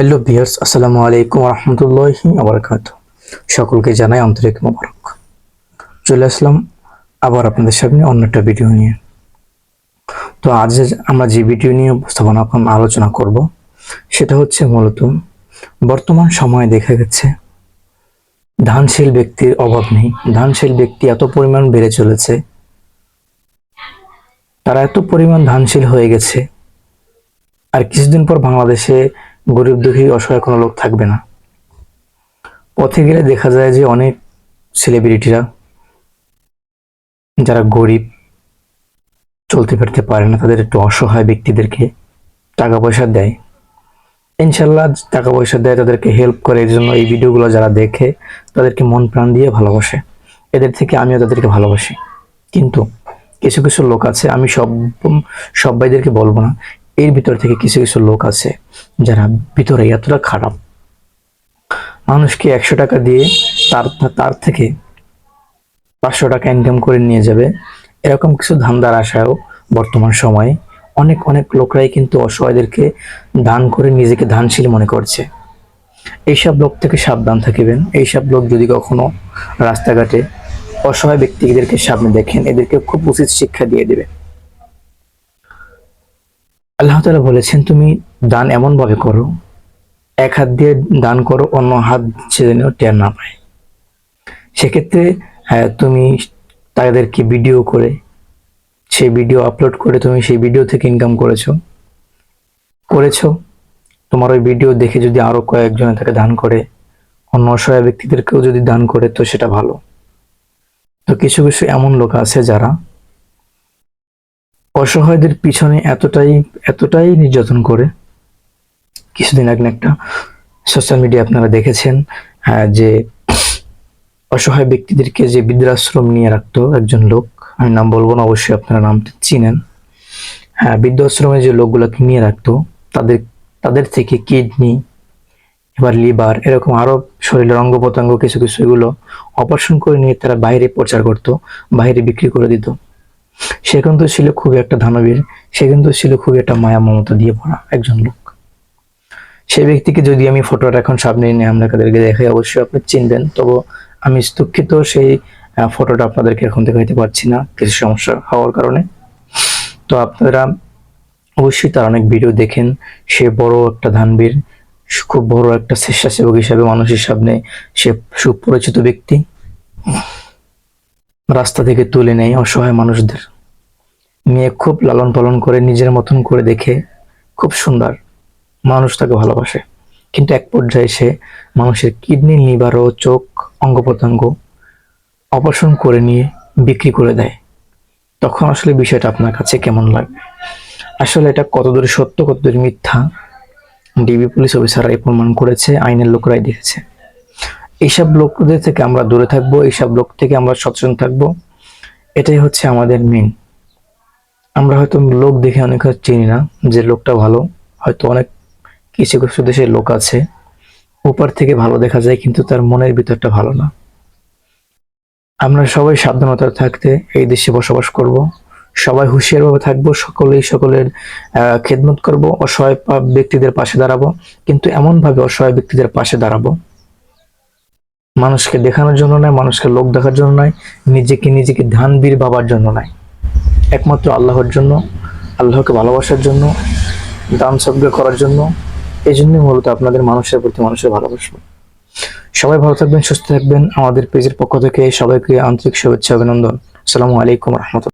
Hello বিয়ার্স আসসালামু আলাইকুম রহমতুল্লাহি আবরকাত সকলকে জানাই আন্তরিক মোবারক। চলে আসলাম আবার আপনাদের সামনে অন্য একটা ভিডিও নিয়ে। তো আজ আমরা যে ভিডিও নিয়ে উপস্থাপনা আলোচনা করব, সেটা হচ্ছে মূলত বর্তমান সময়ে দেখা গেছে ধানশীল ব্যক্তির অভাব নেই। ধানশীল ব্যক্তি এত পরিমাণ বেড়ে চলেছে, তারা এত পরিমাণ ধানশীল হয়ে গেছে। আর কিছুদিন পর বাংলাদেশে গরিব দুঃখী অসহায় কোনো লোক থাকবে না। পথে গেলে দেখা যায় যে অনেক সেলিব্রিটিরা যারা গরিব, চলতে ফিরতে পারে না, তাদের একটু অসহায় ব্যক্তিদেরকে টাকা পয়সা দেয়। ইনশাল্লাহ টাকা পয়সা দেয়, তাদেরকে হেল্প করে। এর জন্য এই ভিডিওগুলো যারা দেখে, তাদেরকে মন প্রাণ দিয়ে ভালোবাসে। এদের থেকে আমিও তাদেরকে ভালোবাসি। কিন্তু কিছু কিছু লোক আছে, আমি সব, সবাইদেরকে বলব না। এর ভিতর থেকে কিছু কিছু লোক আছে যারা ভিতরে এতটা খারাপ। মানুষকে একশো টাকা দিয়ে তার তার থেকে পাঁচশো টাকা ইনকাম করে নিয়ে যাবে। এরকম কিছু ধান্দার আশায়ও বর্তমান সময়ে অনেক অনেক লোকরাই কিন্তু অসহায়দেরকে দান করে নিজেকে দানশীল মনে করছে। এইসব লোক থেকে সাবধান থাকিবেন। এইসব লোক যদি কখনো রাস্তাঘাটে অসহায় ব্যক্তিদেরকে সামনে দেখেন, এদেরকে খুব উচিত শিক্ষা দিয়ে দেবে আল্লাহ তালা বলেছেন, তুমি দান এমন ভাবে করো, এক হাত দিয়ে দান করো, অন্য হাত যেন টের না পায়। সেক্ষেত্রে তুমি তাদেরকে ভিডিও করে সেই ভিডিও আপলোড করে তুমি সেই ভিডিও থেকে ইনকাম করেছ। করেছ। তোমার ওই ভিডিও দেখে যদি আরও কয়েকজনে তাকে দান করে, অন্য অসহায় ব্যক্তিদেরকেও যদি দান করে, তো সেটা ভালো। তো কিছু কিছু এমন লোক আছে যারা অসহায়দের পিছনে এতটাই এতটাই নির্যাতন করে, কিছুদিন আগে একটা সোশ্যাল মিডিয়া আপনারা দেখেছেন যে অসহায় ব্যক্তিদেরকে যে বৃদ্ধাশ্রম নিয়ে রাখতো একজন লোক, আমি নাম বলব না, অবশ্যই আপনারা নামটা চিনেন। হ্যাঁ বৃদ্ধাশ্রমে যে লোকগুলোকে নিয়ে রাখতো, তাদের তাদের থেকে কিডনি, এবার লিভার, এরকম আরও শরীরের অঙ্গ প্রত্যঙ্গ কিছু কিছু এগুলো অপারেশন করে নিয়ে তারা বাইরে প্রচার করত, বাইরে বিক্রি করে দিত। সে কিন্তু ছিল খুবই একটা দানবীর সে কিন্তু ছিল খুবই একটা মায়া মমতা দিয়ে ভরা একজন লোক। সেই ব্যক্তিকে যদি আমি ফটোটা এখন সামনে এনে আমরা তাদেরকে দেখাই, অবশ্যই আপনি চিনবেন। তবু আমি দুঃখিত সেই ফটোটা আপনাদেরকে এখন দেখাইতে পারছি না, কিছু সমস্যা হওয়ার কারণে। তো আপনারা অবশ্যই তার অনেক ভিডিও দেখেন। সে বড় একটা ধানবীর, খুব বড় একটা স্বেচ্ছাসেবক হিসাবে মানুষের সামনে সে সুপরিচিত ব্যক্তি। রাস্তা থেকে তুলে নেয় অসহায় মানুষদের। মেয়ে খুব লালন পালন করে, নিজের মতন করে দেখে। খুব সুন্দর। মানুষ তাকে ভালোবাসে। কিন্তু এক পর্যায়ে সে মানুষের কিডনি, লিভার ও চোখ অঙ্গ প্রত্যঙ্গ অপারেশন করে নিয়ে বিক্রি করে দেয়। তখন আসলে বিষয়টা আপনার কাছে কেমন লাগবে? আসলে এটা কতদূর সত্য, কতদূর মিথ্যা? ডিবি পুলিশ অফিসাররাই প্রমাণ করেছে, আইনের লোকরাই দেখেছে। এইসব লোকদের থেকে আমরা দূরে থাকব, এইসব লোক থেকে আমরা সচেতন থাকব। এটাই হচ্ছে আমাদের মেন আমরা হয়তো লোক দেখে অনেক চিনি না যে লোকটা ভালো। হয়তো অনেক কিছু কিছু দেশের লোক আছে। উপর থেকে ভালো দেখা যায়, কিন্তু তার মনের ভিতরটা ভালো না। আমরা সবাই সাবধানতা থাকতে এই দেশে বসবাস করব। সবাই হুঁশিয়ারভাবে থাকব, সকলেই সকলের খেদমত করব, অসহায় ব্যক্তিদের পাশে দাঁড়াবো, কিন্তু এমনভাবে অসহায় ব্যক্তিদের পাশে দাঁড়াবো। মানুষকে দেখানোর জন্য নয় মানুষকে লোক দেখার জন্য নয় নিজেকে নিজেকে ধ্যান বীর বাবার জন্য নয় একমাত্র আল্লাহর জন্য, আল্লাহকে ভালোবাসার জন্য, দান সবকে করার জন্য এই জন্যই মূলত আপনাদের মানুষের প্রতি মানুষের ভালোবাসবো সবাই ভালো থাকবেন, সুস্থ থাকবেন। আমাদের পেজের পক্ষ থেকে সবাইকে আন্তরিক শুভেচ্ছা, অভিনন্দন। আসসালামু আলাইকুম রহমতুল্লাহ।